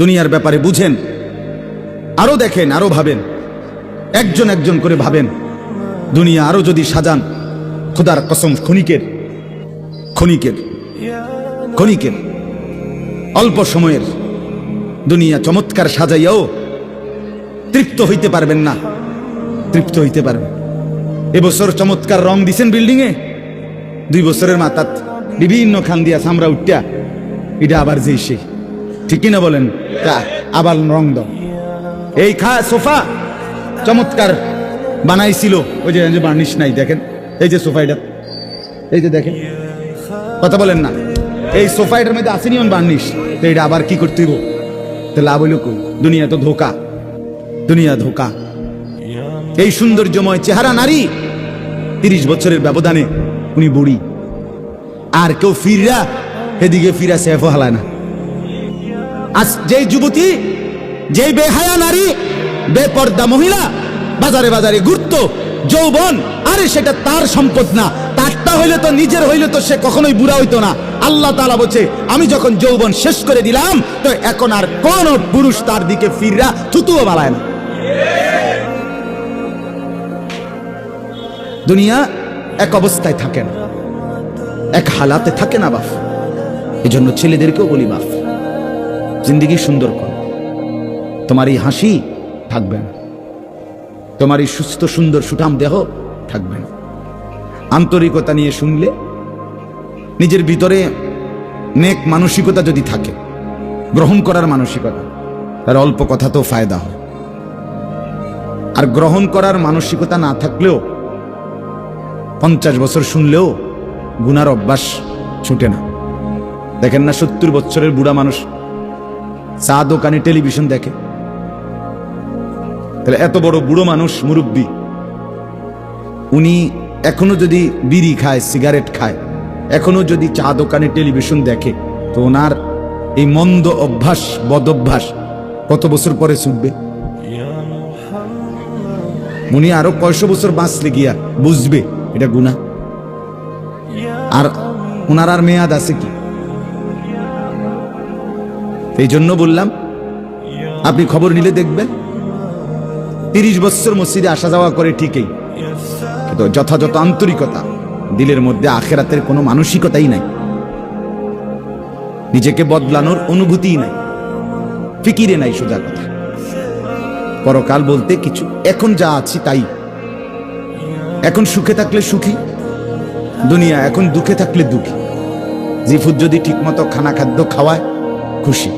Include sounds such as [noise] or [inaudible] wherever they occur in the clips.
দুনিয়ার ব্যাপারে বুঝেন, আরও দেখেন, আরও ভাবেন, একজন একজন করে ভাবেন। দুনিয়া আরও যদি সাজান, খোদার কসম ক্ষণিকের ক্ষণিকের ক্ষণিকের, অল্প সময়ের দুনিয়া চমৎকার সাজাইয়াও তৃপ্ত হইতে পারবেন না, তৃপ্ত হইতে পারবেন। এবছর চমৎকার রং দিছেন বিল্ডিং এ দুই বছরের মাথাত বিভিন্ন খান দিয়া সামরা উঠিয়া এটা আবার যেই সেই। ঠিক কিনা বলেন? তা আবার রং দাও। এই খা সোফা চমৎকার বানাইছিল। ওই যে বার্নিশ নাই দেখেন। এই যে সোফাইটা এই যে দেখেন। কথা বলেন না। এই সোফাইটার মধ্যে আসেনি বার্নিশ? তো এটা আবার কি করতে হইব? তো লাভ হইল দুনিয়া তো ধোকা। দুনিয়া ধোকা। এই সৌন্দর্যময় চেহারা নারী তিরিশ বছরের ব্যবধানে উনি বুড়ি। আর কেউ ফিররা এদিকে ফিরা সেফও হালায় না। আজ যেই যুবতী, যেই বেহায়া নারী, বেপর্দা মহিলা, বাজারে বাজারে ঘুরতো, যৌবন, আরে সেটা তার সম্পদ না। তারটা হইলে তো, নিজের হইলে তো সে কখনোই বুড়া হইতো না। আল্লাহ তালা বলছে, আমি যখন যৌবন শেষ করে দিলাম, তো এখন আর কোন পুরুষ তার দিকে ফিররা থুতুও বালায় না। দুনিয়া এক অবস্থায় থাকে না। এক হালাতে থাকে না বাফ এই জন্য ছেলেদেরকেও বলি বাফ জিন্দিগি সুন্দর কর। তোমার এই হাসি থাকবে না। তোমার এই সুস্থ সুন্দর সুঠাম দেহ থাকবে না। আন্তরিকতা নিয়ে শুনলে নিজের ভিতরে নেক মানসিকতা যদি থাকে, গ্রহণ করার মানসিকতা, তার অল্প কথাতেও ফায়দা হয়। আর গ্রহণ করার মানসিকতা না থাকলেও পঞ্চাশ বছর শুনলেও গুনার অভ্যাস ছুটে না। দেখেন না সত্তর বছরের বুড়া মানুষ চা দোকানে টেলিভিশন দেখে। তাহলে এত বড় বুড়ো মানুষ, মুরব্বী। উনি এখনও যদি বিড়ি খায়, সিগারেট খায়, এখনও যদি চা দোকানে টেলিভিশন দেখে, তো ওনার এই মন্দ অভ্যাস বদ অভ্যাস কত বছর পরে ছুটবে? উনি আরও কয়শো বছর বাঁচলে গিয়া বুঝবে এটা গুণা আর ওনার আর মেয়াদ আছে কি? এই জন্য বললাম, আপনি খবর নিলে দেখবেন, তিরিশ বছর মসজিদে আসা যাওয়া করে ঠিকই, কিন্তু যথাযথ আন্তরিকতা, দিলের মধ্যে আখেরাতের কোনো মানসিকতাই নাই। নিজেকে বদলানোর অনুভূতিই নাই, ফিকিরে নাই সোজা কথা। পরকাল বলতে কিছু, এখন যা আছি তাই। এখন সুখে থাকলে সুখী, দুনিয়া এখন দুঃখে থাকলে দুঃখী। জিফুদ যদি ঠিকমতো খানা খাদ্য খাওয়ায়, খুশি।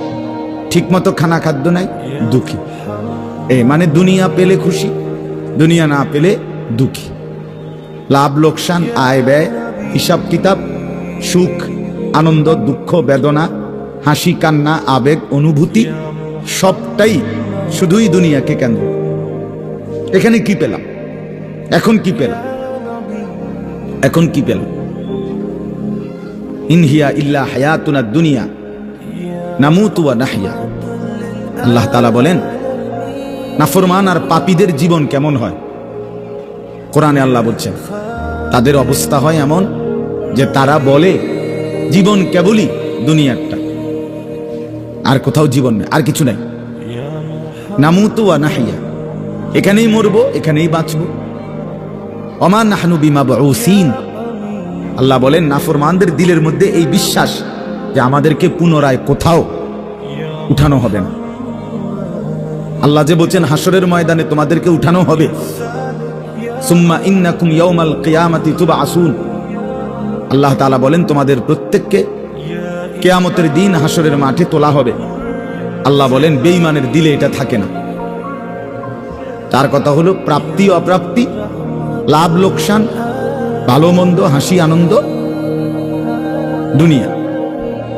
ঠিকমতো খানা খাদ্য নাই, দুঃখী। এ মানে দুনিয়া পেলে খুশি, দুনিয়া না পেলে দুঃখী। লাভ, লোকসান, আয় ব্যয়, হিসাব, কিতাব, সুখ, আনন্দ, দুঃখ, বেদনা, হাসি, কান্না, আবেগ, অনুভূতি, সবটাই শুধুই দুনিয়াকে কেন্দ্র। এখানে কি পেলাম? এখন কি পেলাম? এখন কি পেলাম? ইনহিয়া ইল্লা হায়াতুনা দুনিয়া নামুতুয়া আল্লাহ তালা বলেন, নাফরমান আর পাপীদের জীবন কেমন হয়? কোরআনে আল্লাহ বলছেন, তাদের অবস্থা হয় এমন যে তারা বলে, জীবন কেবলই দুনিয়ারটা আর কোথাও জীবন নেই, আর কিছু নাই। নামুতু নাহিয়া। এখানেই মরবো, এখানেই বাঁচবো। অমান নাহনু বিমা আল্লাহ বলেন, নাফরমানদের দিলের মধ্যে এই বিশ্বাস যে আমাদেরকে পুনরায় কোথাও উঠানো হবে না। আল্লাহ যে বলছেন হাসরের ময়দানে তোমাদেরকে উঠানো হবে। সুম্মা ইন্নাকুম ইয়াউমাল কিয়ামাতি তুবআসুন। আল্লাহ তাআলা বলেন, তোমাদের প্রত্যেককে কেয়ামতের দিন হাসরের মাঠে তোলা হবে। আল্লাহ বলেন, বেঈমানের দিলে এটা থাকে না। তার কথা হলো, প্রাপ্তি, অপ্রাপ্তি, লাভ, লোকসান, ভালো, মন্দ, হাসি, আনন্দ, দুনিয়া।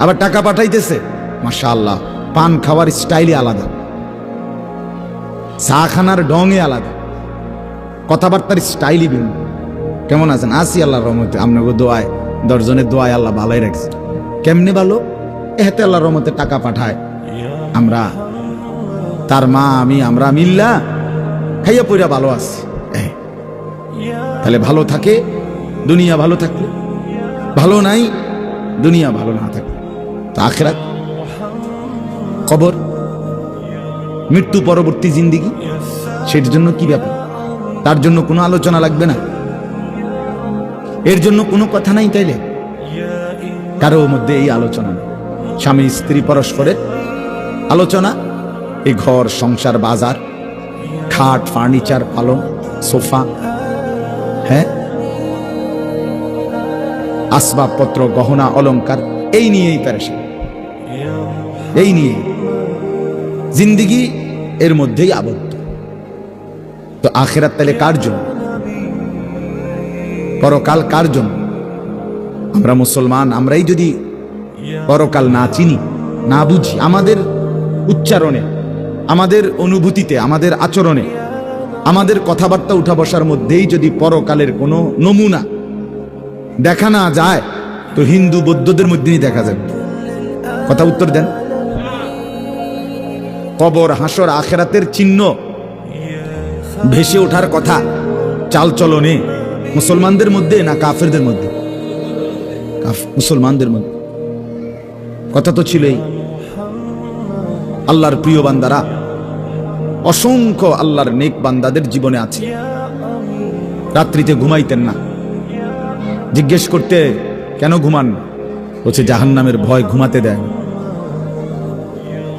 আবার টাকা পাঠাইতেছে। মাশা আল্লাহ পান খাওয়ার স্টাইলই আলাদা। চা খানার ডঙে আলাদা। কথাবার্তার স্টাইলই ভিন্ন। কেমন আছেন? আসি আল্লাহর রহমতে। আপনাকে দোয়ায়, দশজনের দোয়ায় আল্লাহ ভালোই রাখছে। কেমনে ভালো? এহাতে আল্লাহর রহমতে টাকা পাঠায়। আমরা, তার মা, আমি, আমরা মিল্লা খাইয়া পইরা ভালো আছি। তাহলে ভালো থাকে, দুনিয়া ভালো থাকলে। ভালো নাই, দুনিয়া ভালো না থাকলে। তো আখেরাত, কবর, মৃত্যু পরবর্তী জিন্দিগি, সেটার জন্য কি ব্যাপার? তার জন্য কোনো আলোচনা লাগবে না। এর জন্য কোনো কথা নাই তাইলে। কারও মধ্যে এই আলোচনা স্বামী, স্ত্রী, পরস্পরের আলোচনা, এই ঘর, সংসার, বাজার, খাট, ফার্নিচার পালন সোফা হ্যাঁ? আসবাবপত্র, গহনা, অলংকার, এই নিয়েই প্যারেশান। এই নিয়ে। জিন্দিগি এর মধ্যেই আবদ্ধ। তো আখেরাত তাহলে কার জন্য? পরকাল কার জন্য? আমরা মুসলমান, আমরাই যদি পরকাল না চিনি, না বুঝি, আমাদের উচ্চারণে, আমাদের অনুভূতিতে, আমাদের আচরণে, আমাদের কথাবার্তা উঠা বসার মধ্যেই যদি পরকালের কোনো নমুনা দেখা না যায়, তো হিন্দু বৌদ্ধদের মধ্যেই দেখা যাবে। কথা উত্তর দেন। কবর, হাসর, আখেরাতের চিহ্ন। ভেসে ওঠার কথা চালচলনে মুসলমানদের মধ্যে না কাফেরদের মধ্যে? মুসলমানদের মধ্যে। কথা তো ছিলই। আল্লাহর প্রিয় বান্দারা, অসংখ্য আল্লাহর নেক বান্দাদের জীবনে আছে। রাত্রিতে ঘুমাইতেন না। জিজ্ঞেস করতে, কেন ঘুমান? বলছে, জাহান্নামের ভয় ঘুমাতে দেয়।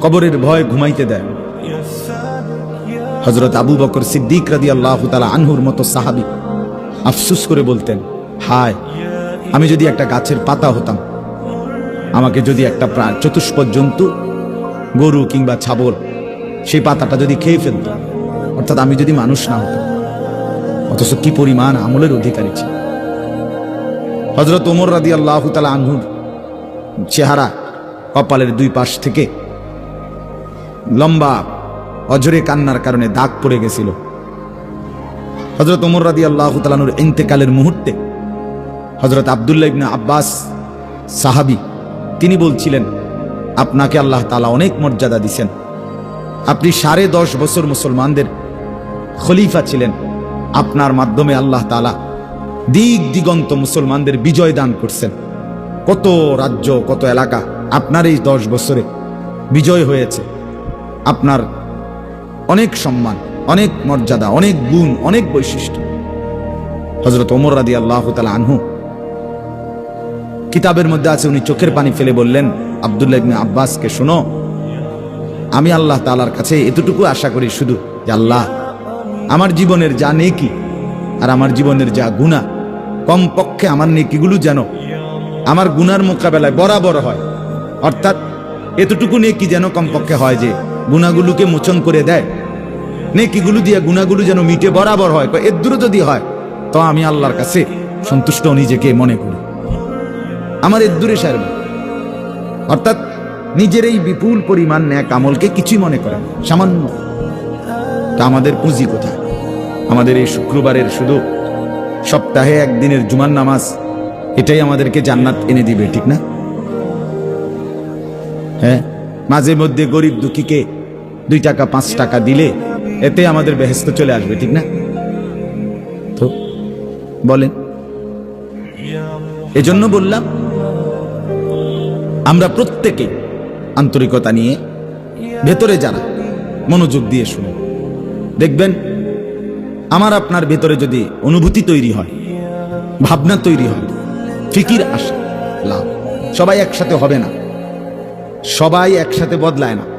কবরের ভয় ঘুমাইতে দেয়। হজরত আবু বকর সিদ্দিক রাদি আল্লাহ তালা আনহুর মতো সাহাবি আফসুস করে বলতেন, হায়, আমি যদি একটা গাছের পাতা হতাম, আমাকে যদি একটা প্রাণ চতুষ্পদ জন্তু গরু কিংবা ছাগল সেই পাতাটা যদি খেয়ে ফেলত, অর্থাৎ আমি যদি মানুষ না হতাম, অথচ কি পরিমাণ আমলের অধিকারী ছিল হজরত ওমর রাদি আল্লাহ তালা আনহুর চেহারা কপালের দুই পাশ থেকে লম্বা অজরে কান্নার কারণে দাগ পড়ে গেছিল। হজরত ওমর রাদি আল্লাহ তালানুর ইন্তেকালের মুহূর্তে হজরত আবদুল্লা ইবনে আব্বাস সাহাবি, তিনি বলছিলেন, আপনাকে আল্লাহ তালা অনেক মর্যাদা দিছেন। আপনি সাড়ে দশ বছর মুসলমানদের খলিফা ছিলেন। আপনার মাধ্যমে আল্লাহ তালা দিক দিগন্ত মুসলমানদের বিজয় দান করছেন। কত রাজ্য, কত এলাকা আপনার এই দশ বছরে বিজয় হয়েছে। আপনার অনেক সম্মান, অনেক মর্যাদা, অনেক গুণ, অনেক বৈশিষ্ট্য। হজরত ওমর রাদি আল্লাহ তালা আনহু কিতাবের মধ্যে আছে, উনি চোখের পানি ফেলে বললেন, আবদুল্লাহ ইবনে আব্বাসকে শোনো, আমি আল্লাহ তালার কাছে এতটুকু আশা করি শুধু যে আল্লাহ আমার জীবনের যা নেকি আর আমার জীবনের যা গুণা কমপক্ষে আমার নেকিগুলো যেন আমার গুনার মোকাবেলায় বরাবর হয়। অর্থাৎ এতটুকু নেকি যেন কমপক্ষে হয় যে গুণাগুলোকে মোচন করে দেয়। নেকিগুলো দিয়ে গুণাগুলো যেন মিটে বরাবর হয় কয় এর দূরে যদি হয় তো আমি আল্লাহর কাছে সন্তুষ্ট নিজেকে মনে করি। আমার এর দূরে সারবে। অর্থাৎ নিজের এই বিপুল পরিমাণ ন্যাক আমলকে কিছুই মনে করেন না, সামান্য। তা আমাদের পুঁজি কোথায়? আমাদের এই শুক্রবারের শুধু সপ্তাহে একদিনের জুমার নামাজ এটাই আমাদেরকে জান্নাত এনে দিবে ঠিক না? হ্যাঁ? মাঝে মধ্যে গরিব দুঃখীকে দুই টাকা পাঁচ টাকা দিলে এতে আমাদের বেহেস্ত চলে আসবে ঠিক না? তো? বলেন। এজন্য বললাম আমরা প্রত্যেকে আন্তরিকতা নিয়ে ভেতরে যারা মনোযোগ দিয়ে শুনুন। দেখবেন আমার আপনার ভেতরে যদি অনুভূতি তৈরি হয় ভাবনা তৈরি হয় ফিকির আসে লাভ। সবাই একসাথে হবে না। সবাই একসাথে বদলায় না।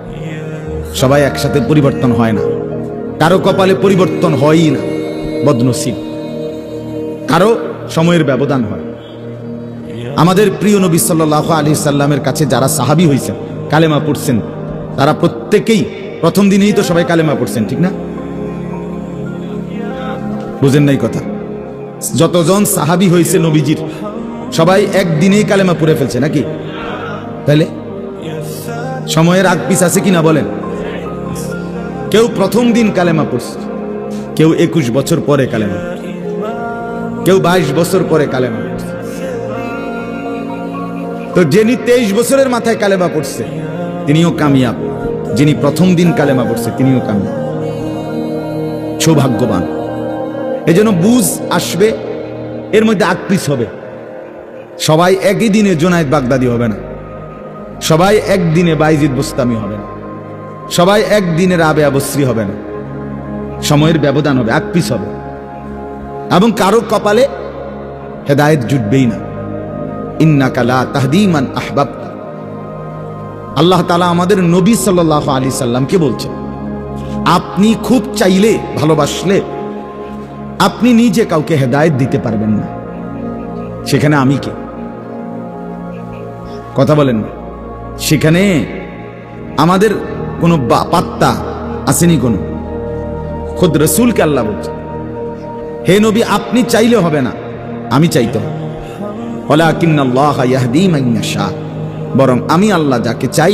সবাই একসাথে পরিবর্তন হয় না। কারও কপালে পরিবর্তন হয়ই না, বদনসিব। কারও সময়ের ব্যবধান হয়। আমাদের প্রিয় নবী সাল্লাহ আলী সাল্লামের কাছে যারা সাহাবি হয়েছেন কালেমা পড়ছেন, তারা প্রত্যেকেই প্রথম দিনেই তো সবাই কালেমা পড়ছেন, ঠিক না? বুঝেন নাই কথা? যতজন সাহাবি হয়েছে নবীজির, সবাই একদিনেই কালেমা পড়ে ফেলছে নাকি? তাহলে সময়ের আগ পিস আছে কিনা বলেন? কেউ প্রথম দিন কালেমা পড়ছে, কেউ একুশ বছর পরে কালেমা কেউ বাইশ বছর পরে কালেমা তো যিনি তেইশ বছরের মাথায় কালেমা পড়ছে, তিনিও কামিয়াব। যিনি প্রথম দিন কালেমা পড়ছে, তিনিও কামিয়াব। সৌভাগ্যবান। এই জন্য বুঝ আসবে, এর মধ্যে আকৃষ হবে। সবাই একই দিনে জোনায়েদ বাগদাদি হবে না। সবাই একদিনে বাইজিদ বুস্তামি হবে না। সবাই একদিনের আবে আবশ্রী হবে না সময়ের ব্যবধান হবে, এক পিস হবে। এবং কারও কপালে হেদায়েত জুটবেই না। ইন্না কালা তাহদিমান আহবাব আল্লাহ তালা আমাদের নবী সাল্লাহ আলী সাল্লামকে বলছেন? আপনি খুব চাইলে ভালোবাসলে আপনি নিজে কাউকে হেদায়েত দিতে পারবেন না। সেখানে আমি কে? কথা বলেন সেখানে আমাদের কোনো পাত্তা আসেনি কোনো। খুদ রসুলকে আল্লাহ বলছে, হে নবী, আপনি চাইলে হবে না, আমি চাইতে। বরং আমি আল্লাহ যাকে চাই,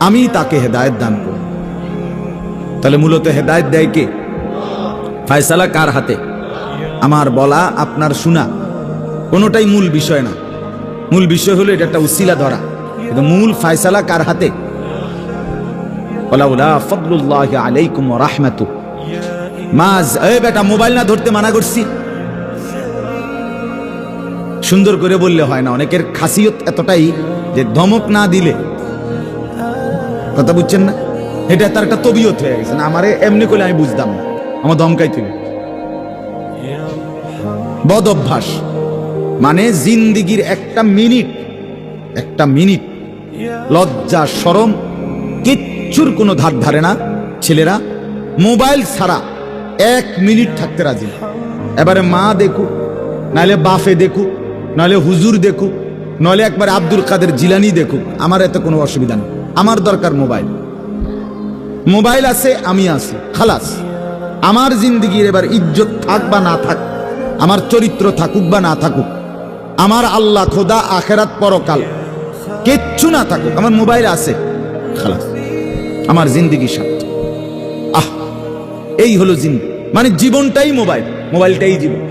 আমি তাকে হেদায়েত দান করি তাহলে মূলত হেদায়েত দেয় কে? ফায়সালা কার হাতে? আমার বলা, আপনার শোনা, কোনোটাই মূল বিষয় না। মূল বিষয় হলো এটা একটা উসিলা ধরা। কিন্তু মূল ফায়সালা কার হাতে? মোবাইল না ধরতে মানা করছি। সুন্দর করে বললে হয় না, অনেকের খাসিয়ত এতটাই যে ধমক না দিলে। কথা বুঝছেন না? এটা তার একটা তবিয়ত হয়ে গেছে, না আমারে এমনি করলে আমি বুঝতাম না। আমার ধমকাই থেকে বদ অভ্যাস মানে জিন্দিগির একটা মিনিট একটা মিনিট, লজ্জা সরম কিচ্ছুর কোনো ধার ধারে না, ছেলেরা, মোবাইল ছাড়া এক মিনিট থাকতে রাজি। এবারে মা দেখুক নাহলে বাফে দেখুক নাহলে হুজুর দেখুক নইলে একবার আব্দুল কাদের জিলানি দেখুক, আমার এত কোনো অসুবিধা নেই। আমার দরকার মোবাইল। মোবাইল আছে, আমি আছি, খালাস। আমার জিন্দগির এবার ইজ্জত থাক বা না থাক, আমার চরিত্র থাকুক বা না থাকুক, আমার আল্লাহ খোদা আখেরাত পরকাল, কিচ্ছু না থাকুক, আমার মোবাইল আছে, খালাস। আমার জিন্দগি সাথে। আহ, এই হলো জিন মানে জীবনটাই মোবাইল। মোবাইলটাই জীবন।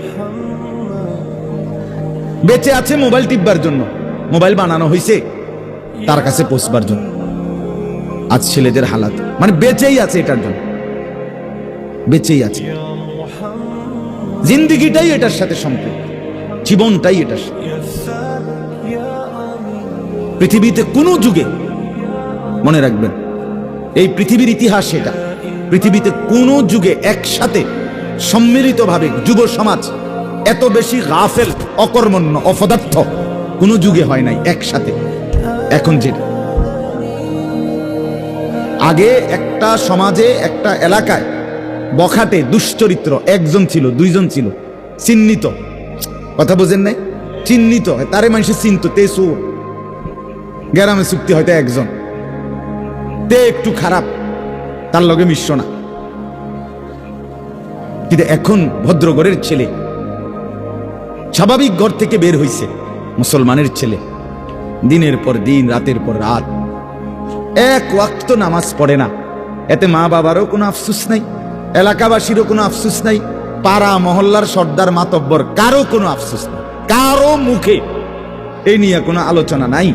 বেঁচে আছে মোবাইল টিপবার জন্য। মোবাইল বানানো হয়েছে তার কাছে পৌঁছবার জন্য। আজ ছেলেদের হালাত। মানে বেঁচেই আছে এটার জন্য। বেঁচেই আছে। জিন্দিগিটাই এটার সাথে সম্পর্ক জীবনটাই এটার সাথে। পৃথিবীতে কোনো যুগে মনে রাখবেন এই পৃথিবীর ইতিহাস এটা। পৃথিবীতে কোনো যুগে একসাথে সম্মিলিতভাবে যুব সমাজ এত বেশি গাফেল অকর্মণ্য, অপদার্থ কোনো যুগে হয় নাই একসাথে। এখন যেটা। আগে একটা সমাজে, একটা এলাকায় বখাটে, দুশ্চরিত্র, একজন ছিল, দুইজন ছিল, চিহ্নিত। কথা বোঝেন নাই? চিহ্নিত তারে মানুষের চিন্ত, তে সুর গ্রামে চুক্তি হয়তো একজন। তে একটু খারাপ। তার লগে মিশ্র না। কিন্তু এখন ভদ্রগড়ের ছেলে। স্বাভাবিক ঘর থেকে বের হইছে মুসলমানের ছেলে। দিনের পর দিন, রাতের পর রাত। এক ওয়াক্ত নামাজ পড়ে না। এতে মা বাবারও কোনো আফসুস নাই, এলাকাবাসীরও কোনো আফসুস নাই, পাড়া মহল্লার সর্দার মাতব্বর কারও কোনো আফসুস নাই, কারও মুখে। এই নিয়ে কোনো আলোচনা নাই।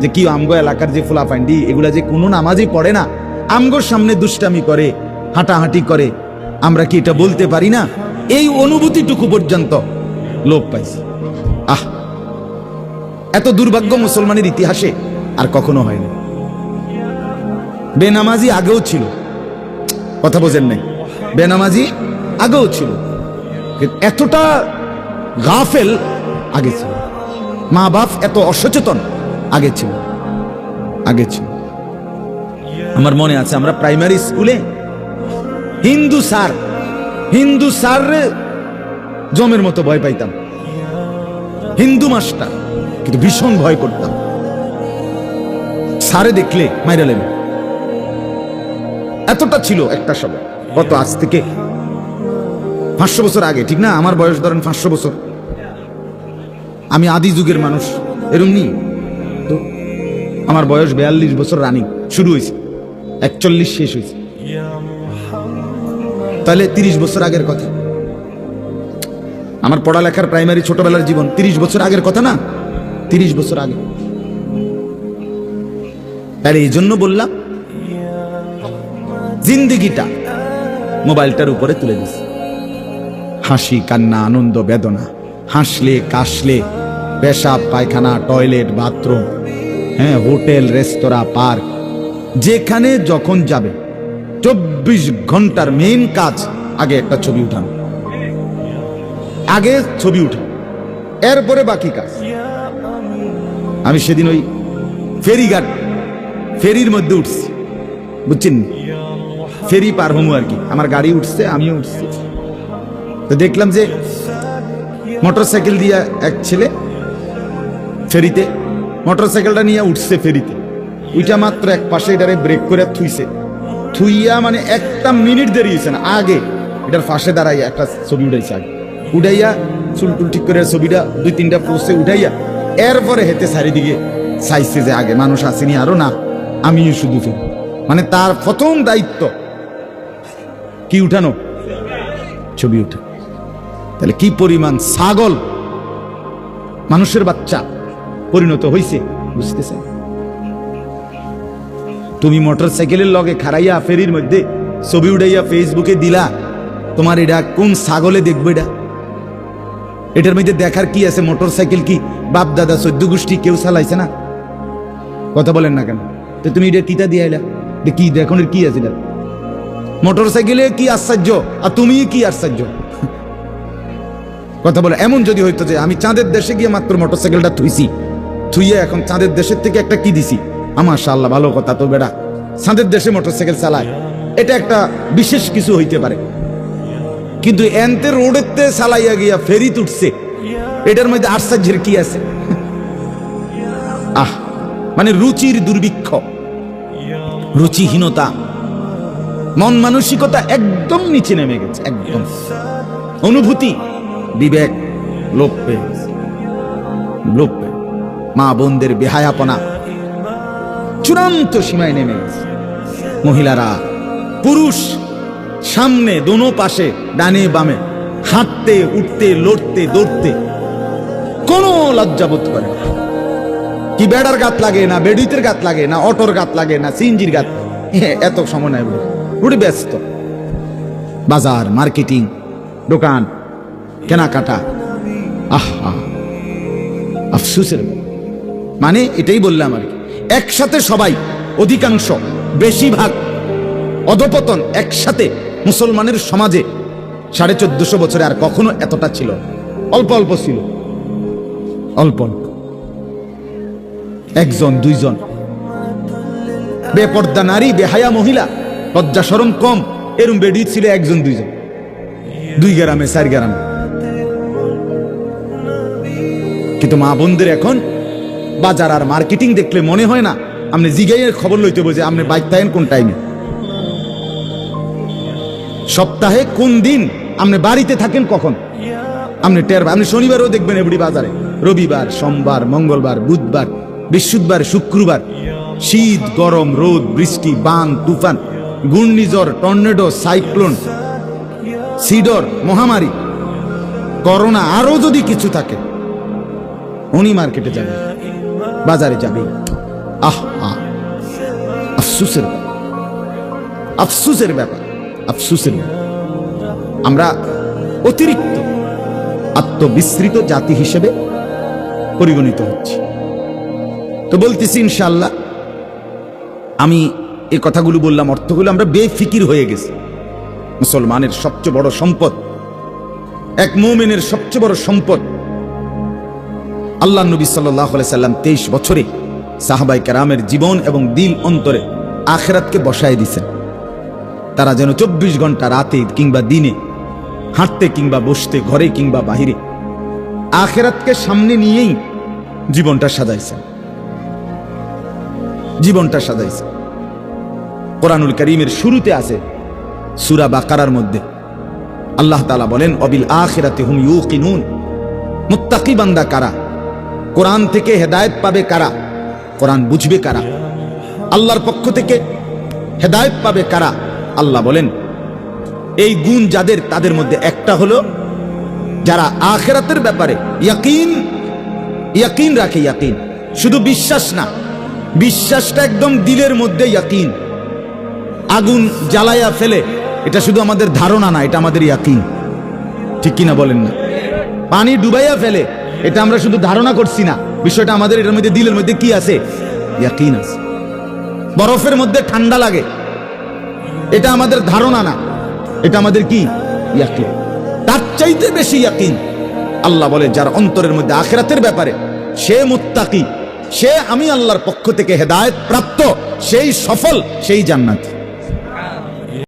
যে কি আমগো এলাকার যে ফুলাফান্ডি, এগুলা যে কোনো নামাজই পড়ে না, আমগোর সামনে দুষ্টামি করে, হাঁটাহাঁটি করে, আমরা কি এটা বলতে পারি না? এই অনুভূতিটুকু পর্যন্ত লোপ পাইছে। আহ! এত দুর্ভাগ্য মুসলমানের ইতিহাসে আর কখনো হয়নি। বেনামাজি আগেও ছিল। কথা বোঝেন নাই। বেনামাজি আগেও ছিল। এতটা গাফেল আগে ছিল। মা বাপ এত অসচেতন। আগে ছিল। আগে ছিল। আমার মনে আছে, আমরা প্রাইমারি স্কুলে হিন্দু স্যার হিন্দু স্যার জমের মতো ভয় পাইতাম। হিন্দু মাস্টার কিন্তু ভীষণ ভয় করতাম। সারে দেখলে মাইরা লেবে। এতটা ছিল একটা সময়, কত আজ থেকে পাঁচশো বছর আগে, ঠিক না? আমার বয়স ধরেন পাঁচশো বছর। আমি আদি যুগের মানুষ, এরম নি আমার বয়স বিয়াল্লিশ বছর রানিং, শুরু হয়েছে, একচল্লিশ শেষ হয়েছে। তাহলে তিরিশ বছর আগের কথা। আমার পড়ালেখার প্রাইমারি ছোটবেলার জীবন, তিরিশ বছর আগের কথা না? তিরিশ বছর আগে। আর এই জন্য বললাম, জিন্দিগিটা মোবাইলটার উপরে তুলে দিস। হাসি, কান্না, আনন্দ, বেদনা, হাসলে, কাশলে, পেশাব, পায়খানা, টয়লেট, বাথরুম হ্যাঁ হোটেল, রেস্তোরাঁ, পার্ক, যেখানে যখন যাবে, চব্বিশ ঘণ্টার মেইন কাজ, আগে একটা ছবি উঠান। আগে ছবি উঠান। এরপরে বাকি কাজ। আমি সেদিন ওই ফেরিঘাট ফেরির মধ্যে উঠছি। বুঝছেন? ফেরি পার হমু আর কি। আমার গাড়ি উঠছে, আমিও উঠছি। তো দেখলাম যে মোটর সাইকেল দিয়ে এক ছেলে ফেরিতে মোটর সাইকেলটা নিয়ে উঠছে ফেরিতে। ওইটা মাত্র এক পাশে এটারে ব্রেক করে থুইছে। থুইয়া মানে একটা মিনিট দেরি হয়েছে না, আগে। এটার পাশে দাঁড়াইয়া একটা ছবি উঠাইছে আগে। উঠাইয়া চুল টুল ঠিক করে ছবিটা দুই তিনটা পোস্টে উঠাইয়া এরপরে হেতে চারিদিকে চাইছে যে আগে মানুষ আসেনি আরও না, আমিও শুধু ফেরি। মানে তার প্রথম দায়িত্ব কি উঠানো? ছবি উঠা। তাহলে কি পরিমাণ ছাগল? মানুষের বাচ্চা। পরিণত হয়েছে বুঝতেছে তুমি মোটর সাইকেলের লগে খারাইয়া ফেরির মধ্যে ছবি উঠাইয়া ফেসবুকে দিলা, তোমার এটা কোন ছাগলে দেখবে এটা? এটার মধ্যে দেখার কি আছে? মোটর সাইকেল কি বাপ দাদা সদ্য গোষ্ঠী কেউ চালাইছে না? কথা বলেন না কেন? তো তুমি এটা কিতা দিয়ে আইলা। কি এর কি আছে এটা? মোটর সাইকেলে কি আশ্চর্য? আর তুমি কি আশ্চর্য? কথা বলে, এমন যদি হইতো যে আমি চাঁদের দেশে গিয়ে মাত্র মোটর সাইকেলটা থুইছি থুইয়ে এখন চাঁদের দেশের থেকে একটা কি দিছি? আমার আল্লাহ ভালো কথা তো বেড়া। চাঁদের দেশে মোটর সাইকেল চালায়। এটা একটা বিশেষ কিছু হইতে পারে। কিন্তু এনতে রোডেতে চালাইয়া গিয়া ফেরি তুটছে। এটার মধ্যে আশ্চর্যের কি আছে? আহ মানে রুচির দুর্ভিক্ষ। রুচিহীনতা। মন মানসিকতা একদম নিচে নেমে গেছে, একদম। অনুভূতি, বিবেক, লোপ পেয়ে। লোপ মা বোনদের বেহায়াপনা চূড়ান্ত সীমায় নেমে গেছে। মহিলারা, পুরুষ, সামনে দোনো পাশে, ডানে বামে, হাঁটতে, উঠতে, লড়তে, দৌড়তে, কোনো লজ্জাবোধ করে কি বেড়ার গাত লাগে, না বেডুইতের গাত লাগে, না অটোর গাত লাগে, না সিনজির গাত [laughs] এত সময় নাই পুরো ব্যস্ত। বাজার, মার্কেটিং, দোকান, কেনাকাটা। আহা, আফসুসের ব্যাপার। মানে এটাই বললাম আর একসাথে সবাই, অধিকাংশ, বেশিরভাগ অধপতন একসাথে মুসলমানের সমাজে সাড়ে চোদ্দশো বছরে আর কখনো এতটা ছিল। অল্প অল্প ছিল। অল্প অল্প। একজন, দুইজন। বেপর্দা নারী, বেহায়া মহিলা, লজ্জা সরম কম, এরম বেডি ছিল একজন, দুইজন। দুই গ্রামে, চার গ্রামে। কিন্তু মা বোনদের এখন বাজার আর মার্কেটিং দেখলে মনে হয় না আপনি জিগাইয়ের খবর লইতে বোঝে আপনি বাইক থাকেন কোন টাইমে? সপ্তাহে কোন দিন আপনি বাড়িতে থাকেন কখন? আপনি টের, আপনি শনিবারও দেখবেন এবড়ি বাজারে। রবিবার, সোমবার, মঙ্গলবার, বুধবার, বৃহস্পতিবার, শুক্রবার। শীত, গরম, রোদ, বৃষ্টি, বান, তুফান, ঘূর্ণিঝড়, টর্নেডো, সাইক্লোন, সিডর, মহামারী, করোনা আরও যদি কিছু থাকে, উনি মার্কেটে যাবে বাজারে যাবে। আহ আফসুসের আফসুসের ব্যাপার। আফসুসের আমরা অতিরিক্ত আত্মবিস্মৃত জাতি হিসেবে পরিগণিত হচ্ছি। তো বলতেছি ইনশাল্লাহ আমি এই কথাগুলো বললাম অর্থগুলো আমরা বেফিকির হয়ে গেছি। মুসলমানের সবচেয়ে বড় সম্পদ, এক মোমেনের সবচেয়ে বড় সম্পদ আল্লাহ নবী সাল্লাহ সাল্লাম তেইশ বছরে সাহাবাই কেরামের জীবন এবং দিল অন্তরে আখেরাতকে বসায় দিছেন তারা যেন চব্বিশ ঘণ্টা রাতে কিংবা দিনে হাঁটতে কিংবা বসতে, ঘরে কিংবা বাহিরে আখেরাতকে সামনে নিয়েই জীবনটা সাজাইছেন। জীবনটা সাজাইছে কোরআনুল করিমের শুরুতে আছে সুরা বা কারার মধ্যে। আল্লাহ তালা বলেন, অবিল আখেরাতে হুম ইউ কিনুন মুত্তাকি বান্দা কারা? কোরআন থেকে হেদায়েত পাবে কারা? কোরআন বুঝবে কারা? আল্লাহর পক্ষ থেকে হেদায়েত পাবে কারা? আল্লাহ বলেন, এই গুণ যাদের, তাদের মধ্যে একটা হলো যারা আখেরাতের ব্যাপারে ইয়াকিন ইয়াকিন রাখে ইয়াকিন। শুধু বিশ্বাস না, বিশ্বাসটা একদম দিলের মধ্যে ইয়াকিন। আগুন জ্বালাইয়া ফেলে, এটা শুধু আমাদের ধারণা না, এটা আমাদের ইয়াকিন। ঠিক কিনা বলেন না? পানি ডুবাইয়া ফেলে এটা আমরা শুধু ধারণা করছি না। বিষয়টা আমাদের এটার মধ্যে, দিলের মধ্যে কি আছে? ইয়াকিন আছে। বরফের মধ্যে ঠান্ডা লাগে। এটা আমাদের ধারণা না। এটা আমাদের কি? ইয়াকিন। তার চাইতে বেশি ইয়াকিন। আল্লাহ বলে, যার অন্তরের মধ্যে আখেরাতের ব্যাপারে সে মুত্তাকি, সে আমি আল্লাহর পক্ষ থেকে হেদায়ত প্রাপ্ত, সেই সফল, সেই জান্নাত।